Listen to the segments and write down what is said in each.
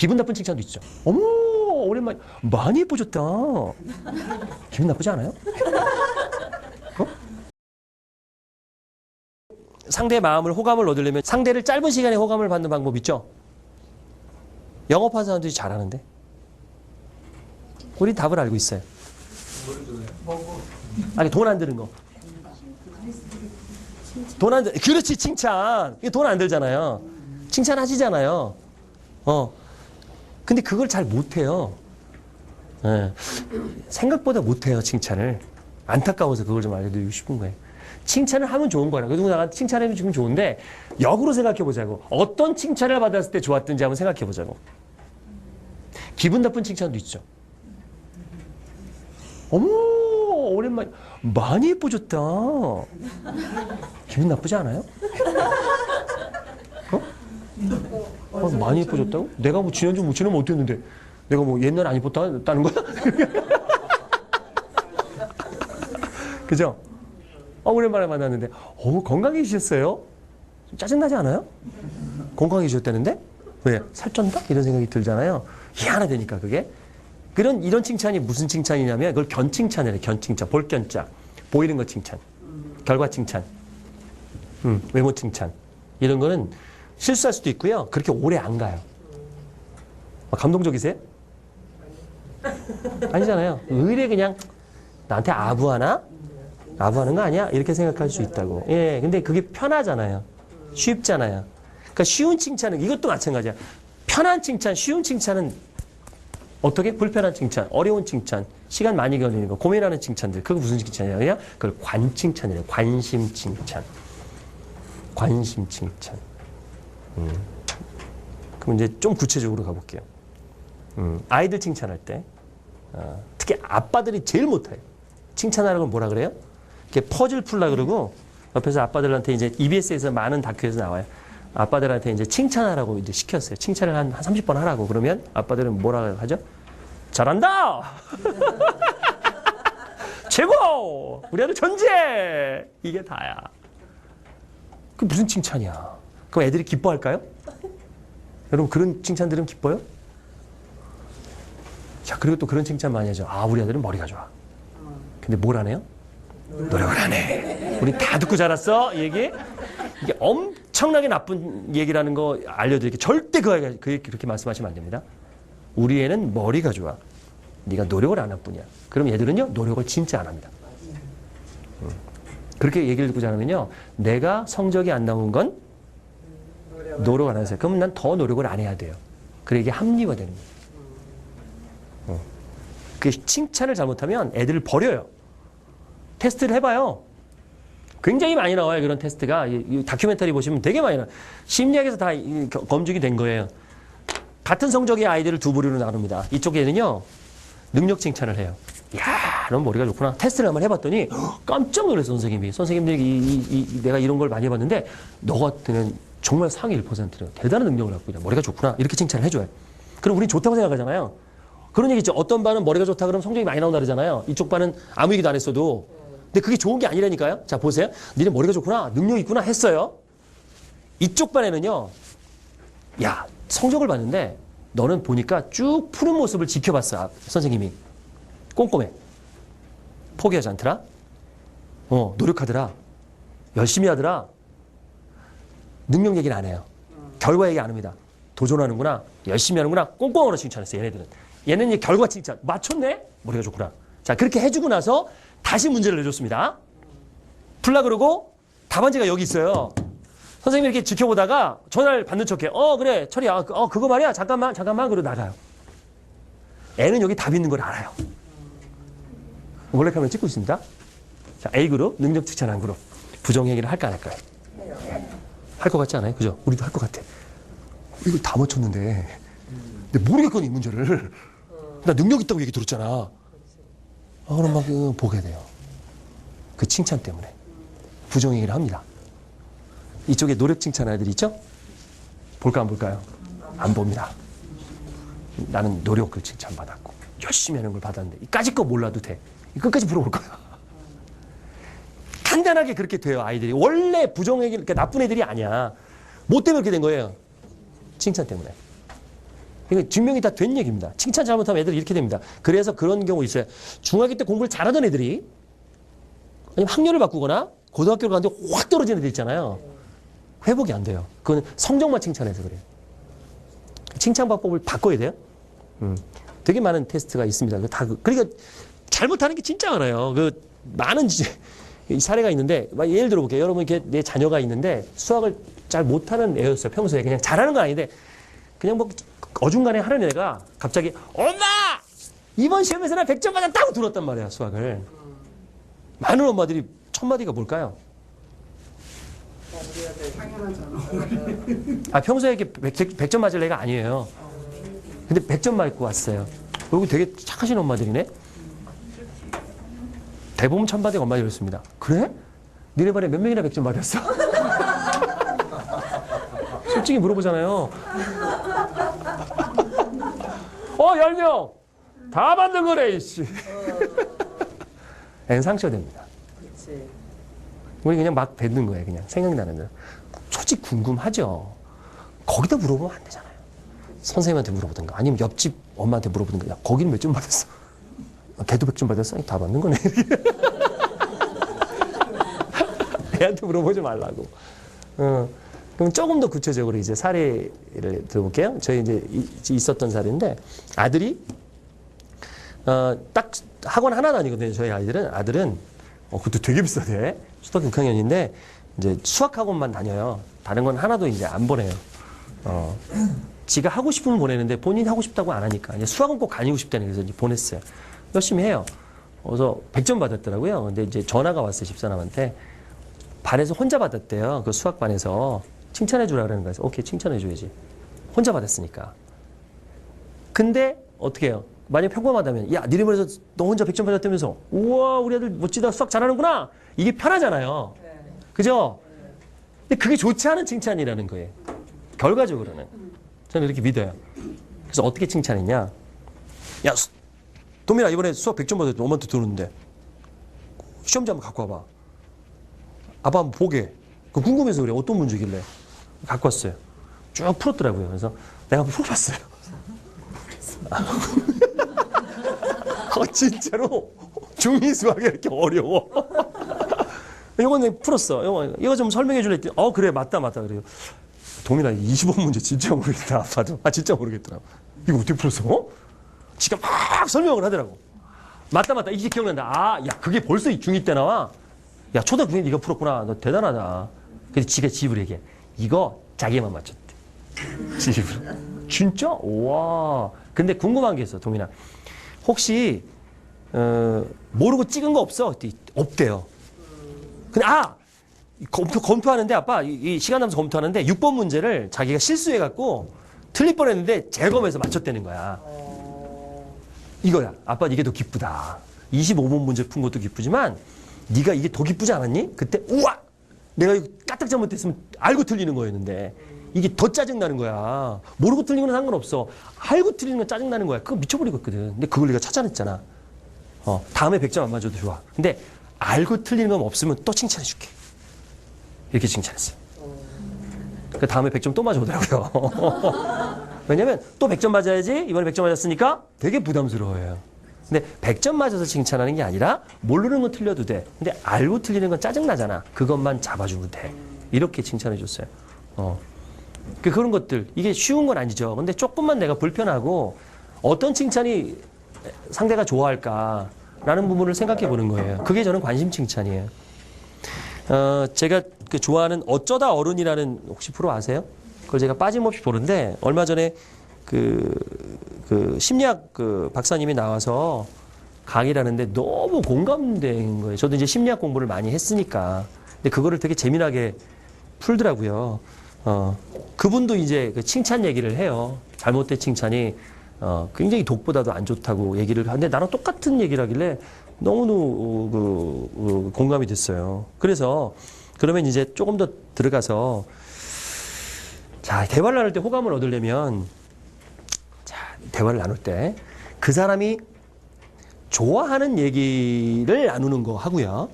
기분 나쁜 칭찬도 있죠. 어머, 오랜만에 많이 예뻐졌다. 기분 나쁘지 않아요? 어? 상대의 마음을 호감을 얻으려면 상대를 짧은 시간에 호감을 받는 방법 있죠? 영업하는 사람들이 잘하는데. 우리 답을 알고 있어요. 아니 돈 안 드는 거. 돈 안 들. 그렇지 칭찬. 이게 돈 안 들잖아요. 칭찬하시잖아요. 어. 근데 그걸 잘 못해요. 예. 생각보다 못해요 칭찬을. 안타까워서 그걸 좀 알려드리고 싶은 거예요. 칭찬을 하면 좋은 거라. 그리고 내가 칭찬하면 지금 좋은데 역으로 생각해 보자고. 어떤 칭찬을 받았을 때 좋았든지 한번 생각해 보자고. 기분 나쁜 칭찬도 있죠. 어머 오랜만에 많이 예뻐졌다. 기분 나쁘지 않아요? 어? 어, 많이 예뻐졌다고? 내가 뭐 지난주 뭐 지나면 어땠는데 내가 뭐 옛날에 안 예뻤다는 거야? 그죠? 어, 오랜만에 만났는데 어우 건강해지셨어요? 좀 짜증나지 않아요? 건강해지셨다는데? 왜? 살쪘다? 이런 생각이 들잖아요. 희한하다니까 그게. 그런 이런 칭찬이 무슨 칭찬이냐면 그걸 견칭찬이래 견칭찬 볼견자 보이는 것 칭찬 결과 칭찬 음, 외모 칭찬 이런 거는 실수할 수도 있고요 그렇게 오래 안 가요 아, 감동적이세요? 아니잖아요 의뢰 그냥 나한테 아부하나? 아부하는 거 아니야? 이렇게 생각할 수 있다고 예 근데 그게 편하잖아요 쉽잖아요 그러니까 쉬운 칭찬은 이것도 마찬가지야 편한 칭찬 쉬운 칭찬은 어떻게? 불편한 칭찬, 어려운 칭찬, 시간 많이 걸리는 거, 고민하는 칭찬들. 그거 무슨 칭찬이냐? 그걸 관칭찬이래요. 관심 칭찬. 관심 칭찬. 음. 그럼 이제 좀 구체적으로 가볼게요. 음. 아이들 칭찬할 때, 어, 특히 아빠들이 제일 못해요. 칭찬하는 걸 뭐라 그래요? 이렇게 퍼즐 풀라 그러고, 옆에서 아빠들한테 이제 EBS에서 많은 다큐에서 나와요. 아빠들한테 이제 칭찬하라고 이제 시켰어요. 칭찬을 한, 한 30번 하라고. 그러면 아빠들은 뭐라 하죠? 잘한다! 최고! 우리 아들 전제! 이게 다야. 그 무슨 칭찬이야? 그럼 애들이 기뻐할까요? 여러분, 그런 칭찬 들으면 기뻐요? 자, 그리고 또 그런 칭찬 많이 하죠. 아, 우리 아들은 머리가 좋아. 근데 뭘 하네요? 노력을 하네. 우리 다 듣고 자랐어? 이 얘기? 이게 엄청나게 나쁜 얘기라는 거 알려드릴게요. 절대 그 아이가 그- 그렇게 말씀하시면 안 됩니다. 우리 애는 머리가 좋아. 네가 노력을 안 할 뿐이야. 그럼 얘들은요 노력을 진짜 안 합니다. 음. 그렇게 얘기를 듣고 자라면요 내가 성적이 안 나온 건 노력 안 하세요. 그럼 난 더 노력을 안 해야 돼요. 그래 이게 합리화되는 거예요. 어. 그 칭찬을 잘못하면 애들을 버려요. 테스트를 해봐요. 굉장히 많이 나와요 그런 테스트가 이, 이 다큐멘터리 보시면 되게 많이 나. 심리학에서 다 이, 겨- 검증이 된 거예요. 같은 성적의 아이들을 두 부류로 나눕니다. 이쪽 애는요 능력 칭찬을 해요. 야, 넌 머리가 좋구나. 테스트를 한번 해봤더니 헉, 깜짝 놀랐어 선생님이. 선생님들이 이, 이, 이- 내가 이런 걸 많이 해봤는데 너 같은 정말 상위 1%는 대단한 능력을 갖고 있다. 머리가 좋구나. 이렇게 칭찬을 해줘요. 그럼 우린 좋다고 생각하잖아요. 그런 얘기 있죠. 어떤 반은 머리가 좋다 그러면 성적이 많이 나온다 그러잖아요. 이쪽 반은 아무 얘기도 안 했어도. 근데 그게 좋은 게 아니라니까요. 자, 보세요. 니네 머리가 좋구나. 능력 있구나 했어요. 이쪽 반에는요. 야, 성적을 봤는데 너는 보니까 쭉 푸른 모습을 지켜봤어. 아, 선생님이. 꼼꼼해. 포기하지 않더라. 어, 노력하더라. 열심히 하더라. 능력 얘기는 안 해요. 결과 얘기 안 합니다. 도전하는구나. 열심히 하는구나. 꼼꼼하게 칭찬했어요. 얘네들은. 얘는 결과 칭찬. 맞췄네? 머리가 좋구나. 자, 그렇게 해주고 나서 다시 문제를 내줬습니다. 풀라 그러고 답안지가 여기 있어요. 선생님이 이렇게 지켜보다가 전화를 받는 척해. 어, 그래. 철이야. 그- 어, 그거 말이야. 잠깐만, 잠깐만. 그러고 나가요. 애는 여기 답 있는 걸 알아요. 몰래카메라 찍고 있습니다. 자, A그룹, 능력 칭찬한 그룹. 부정 얘기를 할까 안 할까요? 할 것 같지 않아요? 그죠? 우리도 할 것 같아. 이걸 다 맞췄는데. 근데 모르겠거든, 이 문제를. 나 능력 있다고 얘기 들었잖아. 아, 그럼 막 어, 보게 돼요. 그 칭찬 때문에. 부정 얘기를 합니다. 이쪽에 노력 칭찬 아이들 있죠? 볼까 안 볼까요? 안 봅니다. 나는 노력을 칭찬받았고 열심히 하는 걸 받았는데 이까짓 거 몰라도 돼. 끝까지 물어볼 거야. 간단하게 그렇게 돼요 아이들이. 원래 부정 얘기, 그러니까 나쁜 애들이 아니야. 뭐 때문에 그렇게 된 거예요? 칭찬 때문에. 이거 증명이 다 된 얘기입니다. 칭찬 잘못하면 애들이 이렇게 됩니다. 그래서 그런 경우 있어요. 중학교 때 공부를 잘하던 애들이 아니면 학년을 바꾸거나 고등학교를 가는데 확 떨어지는 애들 있잖아요. 회복이 안 돼요. 그건 성적만 칭찬해서 그래요. 칭찬 방법을 바꿔야 돼요. 음. 되게 많은 테스트가 있습니다. 그거 다 그- 그러니까 잘못하는 게 진짜 많아요. 그 많은 사례가 있는데 막 예를 들어볼게요. 여러분 이렇게 내 자녀가 있는데 수학을 잘 못하는 애였어요. 평소에 그냥 잘하는 건 아닌데 그냥 뭐 어중간에 하는 애가 갑자기 엄마 이번 시험에서 나 100점 받았다고 들었단 말이야 수학을. 많은 엄마들이 첫 마디가 뭘까요? 아 평소에 이렇게 100, 점 맞을 애가 아니에요. 근데 100점 맞고 왔어요. 여기 되게 착하신 엄마들이네. 대부분 천바닥 엄마 이렇습니다. 그래? 니네 반에 몇 명이나 100점 맞았어? 솔직히 물어보잖아요. 어, 10명! 다 받는 거래, 이씨. 애는 상처됩니다. 그렇지. 우리 그냥 막 뱉는 거예요, 그냥. 생각나는 대로. 솔직히 궁금하죠. 거기다 물어보면 안 되잖아요. 선생님한테 물어보든가, 아니면 옆집 엄마한테 물어보든가, 야, 거기는 몇 점 받았어? 아, 걔도 100점 받았어? 다 받는 거네. 애한테 물어보지 말라고. 어. 그럼 조금 더 구체적으로 이제 사례를 들어볼게요. 저희 이제 이- 있었던 사례인데, 아들이, 어, 딱 학원 하나 다니거든요. 저희 아이들은. 아들은, 어, 그것도 되게 비싸대. 초등학교 6학년인데, 이제 수학 학원만 다녀요. 다른 건 하나도 이제 안 보내요. 어. 지가 하고 싶으면 보내는데 본인이 하고 싶다고 안 하니까 이제 수학은 꼭 다니고 싶다는 그래서 이제 보냈어요. 열심히 해요. 그래서 100점 받았더라고요. 근데 이제 전화가 왔어요. 집사람한테. 반에서 혼자 받았대요. 그 수학반에서 칭찬해 주라 그러는 거예요. 오케이 칭찬해 줘야지. 혼자 받았으니까. 근데 어떻게 해요? 만약 평범하다면 야 니네 반에서 너 혼자 100점 받았다면서 우와 우리 아들 멋지다 수학 잘하는구나 이게 편하잖아요. 네. 그죠? 근데 그게 좋지 않은 칭찬이라는 거예요. 결과적으로는. 저는 이렇게 믿어요. 그래서 어떻게 칭찬했냐? 야, 수- 도민아, 이번에 수학 100점 받았는데 엄마한테 들었는데. 시험지 한번 갖고 와봐. 아빠 한번 보게. 그 궁금해서 그래. 어떤 문제길래. 갖고 왔어요. 쭉 풀었더라고요. 그래서 내가 한번 풀어봤어요. 아, 진짜로 중2 수학이 이렇게 어려워. 이거는 풀었어. 이거, 이거 좀 설명해 줄래? 어, 그래, 맞다, 맞다. 그래요. 동민아, 20번 문제 진짜 모르겠다. 아빠도. 아, 진짜 모르겠더라고. 이거 어떻게 풀었어? 어? 지가 막 설명을 하더라고. 맞다, 맞다. 이제 기억난다. 아, 야, 그게 벌써 중2 때 나와? 야, 초등학교 때 네가 풀었구나. 너 대단하다. 근데 지가 집으로 얘기해. 이거 자기만 맞췄대. 집으로. 진짜? 와. 근데 궁금한 게 있어, 동민아. 혹시, 어, 모르고 찍은 거 없어? 없대요. 근데 아 검토 검토하는데 아빠 이, 이 시간 남서 검토하는데 6번 문제를 자기가 실수해 갖고 틀릴 뻔했는데 재검해서 맞췄다는 거야. 이거야. 아빠 이게 더 기쁘다. 25번 문제 푼 것도 기쁘지만 네가 이게 더 기쁘지 않았니? 그때 우와 내가 이거 까딱 잘못했으면 알고 틀리는 거였는데 이게 더 짜증 나는 거야. 모르고 틀린 건 상관없어. 알고 틀리는 건 짜증 나는 거야. 그거 미쳐버리겠거든. 근데 그걸 내가 찾아냈잖아. 어, 다음에 100점 안 맞아도 좋아. 근데 알고 틀리는 건 없으면 또 칭찬해 줄게. 이렇게 칭찬했어요. 그 다음에 100점 또 맞아오더라고요. 왜냐면 또 100점 맞아야지 이번에 100점 맞았으니까 되게 부담스러워요. 근데 100점 맞아서 칭찬하는 게 아니라 모르는 건 틀려도 돼. 근데 알고 틀리는 건 짜증나잖아. 그것만 잡아주면 돼. 이렇게 칭찬해 줬어요. 어. 그 그런 것들 이게 쉬운 건 아니죠. 근데 조금만 내가 불편하고 어떤 칭찬이 상대가 좋아할까라는 부분을 생각해 보는 거예요. 그게 저는 관심 칭찬이에요. 어, 제가 그 좋아하는 어쩌다 어른이라는 혹시 프로 아세요? 그걸 제가 빠짐없이 보는데 얼마 전에 그, 그 심리학 그 박사님이 나와서 강의를 하는데 너무 공감된 거예요. 저도 이제 심리학 공부를 많이 했으니까. 근데 그거를 되게 재미나게 풀더라고요. 어, 그분도 이제 그 칭찬 얘기를 해요. 잘못된 칭찬이 어, 굉장히 독보다도 안 좋다고 얘기를 하는데 나랑 똑같은 얘기를 하길래 너무너무 어, 그, 어, 공감이 됐어요. 그래서 그러면 이제 조금 더 들어가서 자, 대화를 나눌 때 호감을 얻으려면 자, 대화를 나눌 때 그 사람이 좋아하는 얘기를 나누는 거 하고요.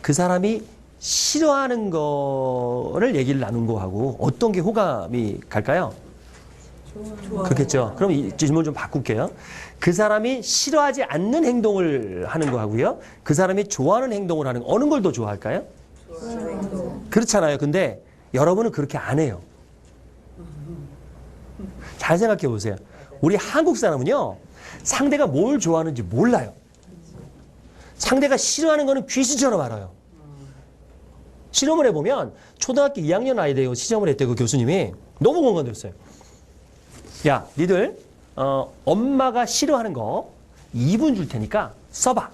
그 사람이 싫어하는 거를 얘기를 나눈 거 하고 어떤 게 호감이 갈까요? 그렇겠죠. 그럼 이 질문 좀 바꿀게요. 그 사람이 싫어하지 않는 행동을 하는 거 하고요. 그 사람이 좋아하는 행동을 하는 거 어느 걸 더 좋아할까요? 그렇잖아요. 근데 여러분은 그렇게 안 해요. 잘 생각해 보세요. 우리 한국 사람은요. 상대가 뭘 좋아하는지 몰라요. 상대가 싫어하는 거는 귀신처럼 알아요. 실험을 해보면 초등학교 2학년 아이들이 시험을 했대 그 교수님이 너무 공감됐어요. 야, 니들 어, 엄마가 싫어하는 거 2분 줄 테니까 써봐.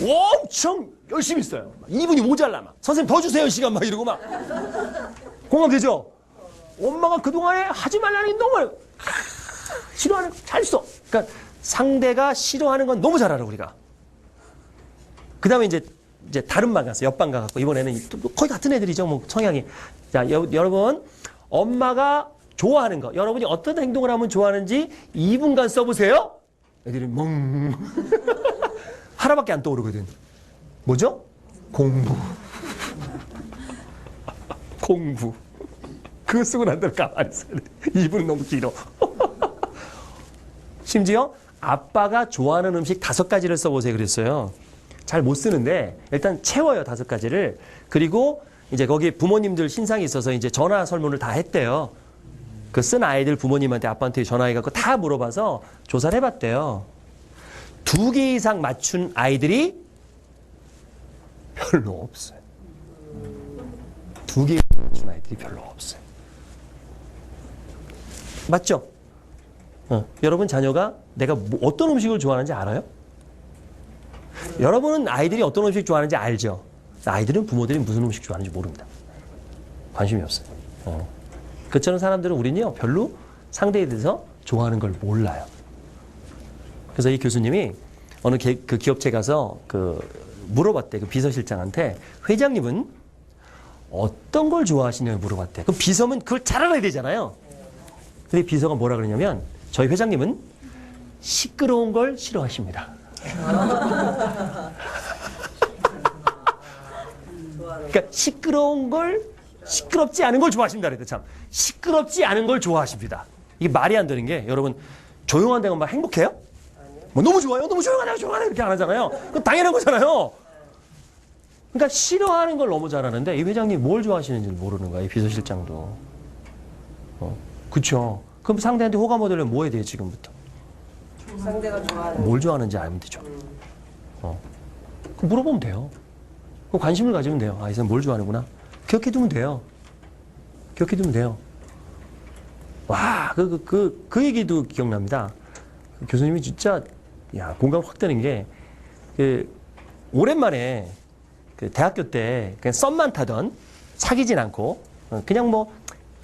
엄청 열심히 써요. 2분이 모자라 막. 선생님 더 주세요 시간 막 이러고 막. 공감되죠? 엄마가 그동안에 하지 말라는 행동을 싫어하는 거잘 써. 그러니까 상대가 싫어하는 건 너무 잘 알아 우리가. 그 다음에 이제 이제 다른 반 갔어. 옆반 가갖고 이번에는 또 거의 같은 애들이죠. 뭐 성향이. 자 여, 여러분 엄마가 좋아하는 거 여러분이 어떤 행동을 하면 좋아하는지 2분간 써보세요. 애들이 멍 하나밖에 안 떠오르거든. 뭐죠? 공부. 공부. 그거 쓰고 난 다음에 가만히 있어야 돼. 2분 너무 길어. 심지어 아빠가 좋아하는 음식 다섯 가지를 써보세요 그랬어요. 잘 못 쓰는데 일단 채워요 다섯 가지를. 그리고 이제 거기 부모님들 신상이 있어서 이제 전화 설문을 다 했대요. 그 쓴 아이들 부모님한테 아빠한테 전화해갖고 다 물어봐서 조사를 해봤대요. 두 개 이상 맞춘 아이들이 별로 없어요. 두 개 맞춘 아이들이 별로 없어요. 맞죠? 어, 여러분 자녀가 내가 뭐- 어떤 음식을 좋아하는지 알아요? 여러분은 아이들이 어떤 음식 좋아하는지 알죠? 아이들은 부모들이 무슨 음식 좋아하는지 모릅니다. 관심이 없어요. 어. 그처럼 사람들은 우리는요 별로 상대에 대해서 좋아하는 걸 몰라요. 그래서 이 교수님이 어느 개- 그 기업체 가서 그 물어봤대 그 비서실장한테 회장님은 어떤 걸 좋아하시냐고 물어봤대. 그 비서면 그걸 잘 알아야 되잖아요. 근데 비서가 뭐라 그러냐면 저희 회장님은 시끄러운 걸 싫어하십니다. 그러니까 시끄러운 걸 시끄럽지 않은 걸 좋아하십니다. 그랬대 참 시끄럽지 않은 걸 좋아하십니다. 이게 말이 안 되는 게 여러분 조용한 데가 막 행복해요? 뭐 너무 좋아요, 너무 조용하네요, 조용하네요 이렇게 안 하잖아요. 그건 당연한 거잖아요. 그러니까 싫어하는 걸 너무 잘하는데 이 회장님 뭘 좋아하시는지 모르는 거야 이 비서실장도. 어, 그쵸. 그럼 상대한테 호감 얻으려면 뭐 해야 돼요 지금부터? 상대가 좋아하는 뭘 좋아하는지 알면 되죠. 어. 그럼 물어보면 돼요. 그 관심을 가지면 돼요. 아, 이 사람 뭘 좋아하는구나. 기억해두면 돼요. 기억해두면 돼요. 와, 그, 그, 그, 그 얘기도 기억납니다. 그 교수님이 진짜, 야, 공감 확 되는 게, 그, 오랜만에, 그, 대학교 때, 그냥 썸만 타던, 사귀진 않고, 어, 그냥 뭐,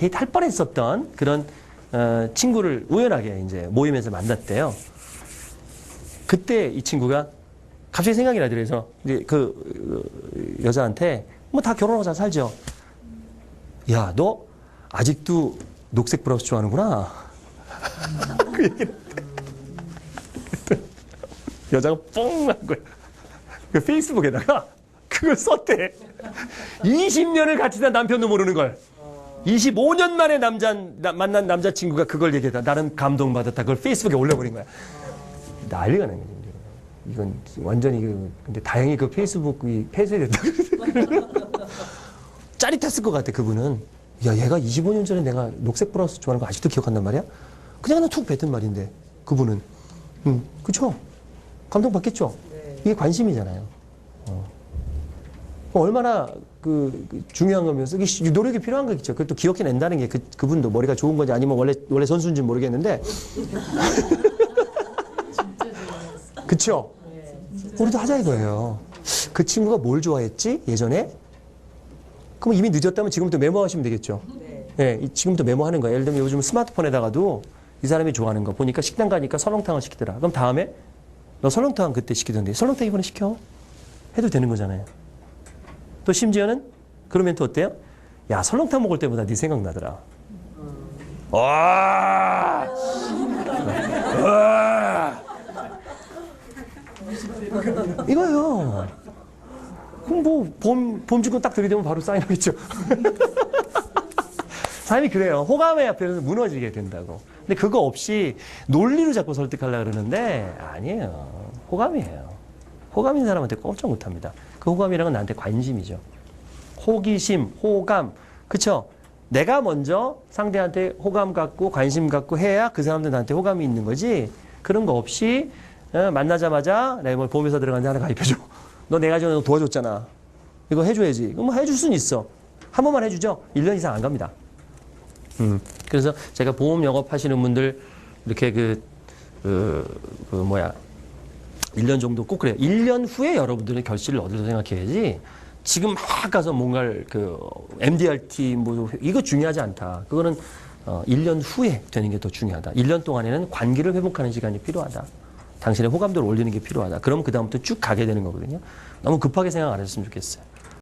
데이트 할 뻔 했었던 그런, 어, 친구를 우연하게 이제 모임에서 만났대요. 그때 이 친구가 갑자기 생각이 나더래요. 그래서 이제 그 어, 여자한테 뭐 다 결혼하고 잘 살죠. 야, 너 아직도 녹색 브라우스 좋아하는구나. 그. 여자가 뻥난 거야. 그 페이스북에다가 그걸 썼대. 20년을 같이 산 남편도 모르는 걸. 25년 만에 남자, 나- 만난 남자친구가 그걸 얘기했다. 나는 감동받았다. 그걸 페이스북에 올려버린 거야. 난리가 난 거지. 이건 완전히 그, 근데 다행히 그 페이스북이 폐쇄됐다. 짜릿했을 것 같아, 그분은. 야, 얘가 25년 전에 내가 녹색 브라우스 좋아하는 거 아직도 기억한단 말이야? 그냥 나툭 뱉은 말인데, 그분은. 음, 그쵸? 감동받겠죠? 이게 관심이잖아요. 어. 얼마나 그, 그 중요한 거면서 노력이 필요한 거겠죠. 그걸 또 기억해낸다는 게 그, 그분도 머리가 좋은 건지 아니면 원래, 원래 선수인지 모르겠는데. 그쵸? 우리도 하자 이거예요. 그 친구가 뭘 좋아했지? 예전에? 그럼 이미 늦었다면 지금부터 메모하시면 되겠죠. 예, 이- 지금부터 메모하는 거예요. 예를 들면 요즘 스마트폰에다가도 이 사람이 좋아하는 거 보니까 식당 가니까 설렁탕을 시키더라. 그럼 다음에 너 설렁탕 그때 시키던데 설렁탕 이번에 시켜. 해도 되는 거잖아요. 또 심지어는 그러면 또 어때요? 야 설렁탕 먹을 때보다 네 생각나더라. 와! 와! 이거요. 그럼 뭐, 범, 범주권 딱 들이대면 바로 사인하겠죠. 삶이 그래요. 호감의 앞에서 무너지게 된다고. 근데 그거 없이 논리로 자꾸 설득하려고 그러는데 아니에요. 호감이에요. 호감인 사람한테 꼼짝 못합니다. 그 호감이라는 건 나한테 관심이죠. 호기심, 호감, 그쵸? 내가 먼저 상대한테 호감 갖고 관심 갖고 해야 그 사람도 나한테 호감이 있는 거지. 그런 거 없이 어, 만나자마자 내가 뭐 보험회사 들어갔는데 하나 가입해줘. 너 내가 전에 너 도와줬잖아. 이거 해줘야지. 그럼 뭐 해줄 수는 있어. 한 번만 해주죠. 1년 이상 안 갑니다. 음. 그래서 제가 보험 영업 하시는 분들 이렇게 그, 그, 그 뭐야. 1년 정도 꼭 그래요. 1년 후에 여러분들은 결실을 얻으려고 생각해야지. 지금 막 가서 뭔가를 그 MDRT 뭐 이거 중요하지 않다. 그거는 어 1년 후에 되는 게 더 중요하다. 1년 동안에는 관계를 회복하는 시간이 필요하다. 당신의 호감도를 올리는 게 필요하다. 그럼 그다음부터 쭉 가게 되는 거거든요. 너무 급하게 생각 안 했으면 좋겠어요.